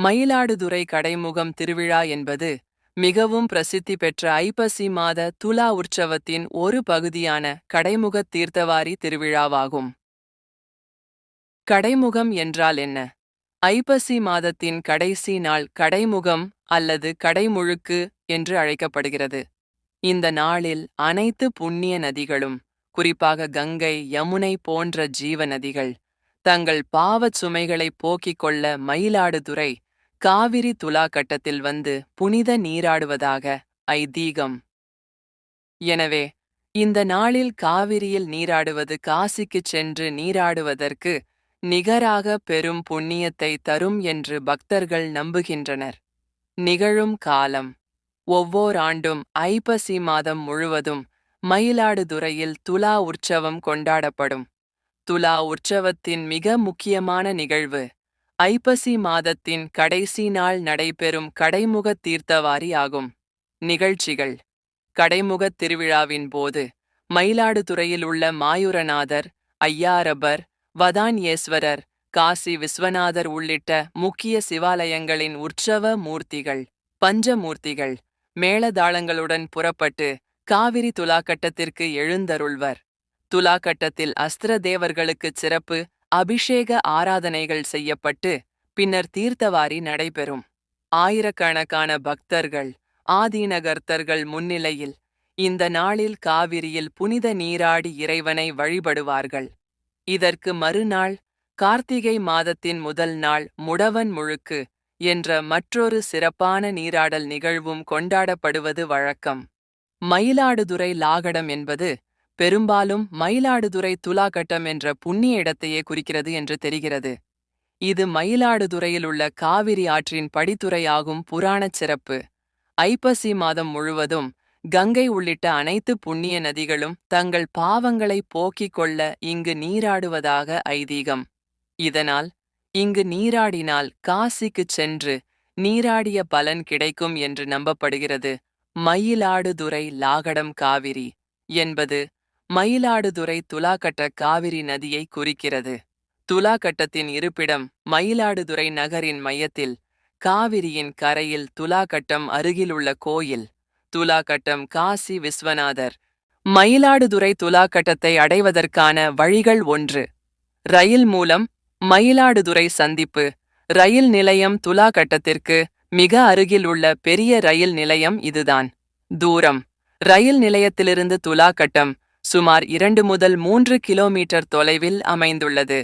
மயிலாடுதுறை கடைமுகம் திருவிழா என்பது மிகவும் பிரசித்தி பெற்ற ஐப்பசி மாத துலா உற்சவத்தின் ஒரு பகுதியான கடைமுகத் தீர்த்தவாரி திருவிழாவாகும். கடைமுகம் என்றால் என்ன? ஐப்பசி மாதத்தின் கடைசி நாள் கடைமுகம் அல்லது கடைமுழுக்கு என்று அழைக்கப்படுகிறது. இந்த நாளில் அனைத்து புண்ணிய நதிகளும் குறிப்பாக கங்கை யமுனை போன்ற ஜீவ நதிகள் தங்கள் பாவச் சுமைகளை போக்கிக் கொள்ள மயிலாடுதுறை காவிரி துலா கட்டத்தில் வந்து புனித நீராடுவதாக ஐதீகம். எனவே இந்த நாளில் காவிரியில் நீராடுவது காசிக்குச் சென்று நீராடுவதற்கு நிகராக பெரும் புண்ணியத்தை தரும் என்று பக்தர்கள் நம்புகின்றனர். நிகழும் காலம். ஒவ்வோர் ஆண்டும் ஐப்பசி மாதம் முழுவதும் மயிலாடுதுறையில் துலா உற்சவம் கொண்டாடப்படும். துலா உற்சவத்தின் மிக முக்கியமான நிகழ்வு ஐப்பசி மாதத்தின் கடைசி நாள் நடைபெறும் கடைமுகத் தீர்த்தவாரி ஆகும். நிகழ்ச்சிகள். கடைமுகத் திருவிழாவின் போது மயிலாடுதுறையில் உள்ள மாயூரநாதர் ஐயாரபர் வதான்யேஸ்வரர் காசி விஸ்வநாதர் உள்ளிட்ட முக்கிய சிவாலயங்களின் உற்சவ மூர்த்திகள் பஞ்சமூர்த்திகள் மேளதாளங்களுடன் புறப்பட்டு காவிரி துலாக்கட்டத்திற்கு எழுந்தருள்வர். துலாக்கட்டத்தில் அஸ்திர தேவர்களுக்குச் சிறப்பு அபிஷேக ஆராதனைகள் செய்யப்பட்டு பின்னர் தீர்த்தவாரி நடைபெறும். ஆயிரக்கணக்கான பக்தர்கள் ஆதீனகர்த்தர்கள் முன்னிலையில் இந்த நாளில் காவிரியில் புனித நீராடி இறைவனை வழிபடுவார்கள். இதற்கு மறுநாள் கார்த்திகை மாதத்தின் முதல் நாள் முடவன் முழுக்கு என்ற மற்றொரு சிறப்பான நீராடல் நிகழ்வும் கொண்டாடப்படுவது வழக்கம். மயிலாடுதுறை லாகடம் என்பது பெரும்பாலும் மயிலாடுதுறை துலாக்கட்டம் என்ற புண்ணிய இடத்தையே குறிக்கிறது என்று தெரிகிறது. இது மயிலாடுதுறையில் உள்ள காவிரி ஆற்றின் படித்துறையாகும் புராணச் சிறப்பு. ஐப்பசி மாதம் முழுவதும் கங்கை உள்ளிட்ட அனைத்து புண்ணிய நதிகளும் தங்கள் பாவங்களை போக்கிக் கொள்ள இங்கு நீராடுவதாக ஐதீகம். இதனால் இங்கு நீராடினால் காசிக்குச் சென்று நீராடிய பலன் கிடைக்கும் என்று நம்பப்படுகிறது. மயிலாடுதுறை லாகடம் காவிரி என்பது மயிலாடுதுறை துலாக்கட்ட காவிரி நதியை குறிக்கிறது. துலாக்கட்டத்தின் இருப்பிடம் மயிலாடுதுறை நகரின் மையத்தில் காவிரியின் கரையில் துலாக்கட்டம் அருகிலுள்ள கோயில் துலாக்கட்டம் காசி விஸ்வநாதர். மயிலாடுதுறை துலாக்கட்டத்தை அடைவதற்கான வழிகள் ஒன்று. ரயில் மூலம் மயிலாடுதுறை சந்திப்பு. ரயில் நிலையம் துலாக்கட்டத்திற்கு மிக அருகில் உள்ள பெரிய ரயில் நிலையம் இதுதான். தூரம். ரயில் நிலையத்திலிருந்து துலாக்கட்டம் சுமார் இரண்டு முதல் மூன்று கிலோமீட்டர் தொலைவில் அமைந்துள்ளது.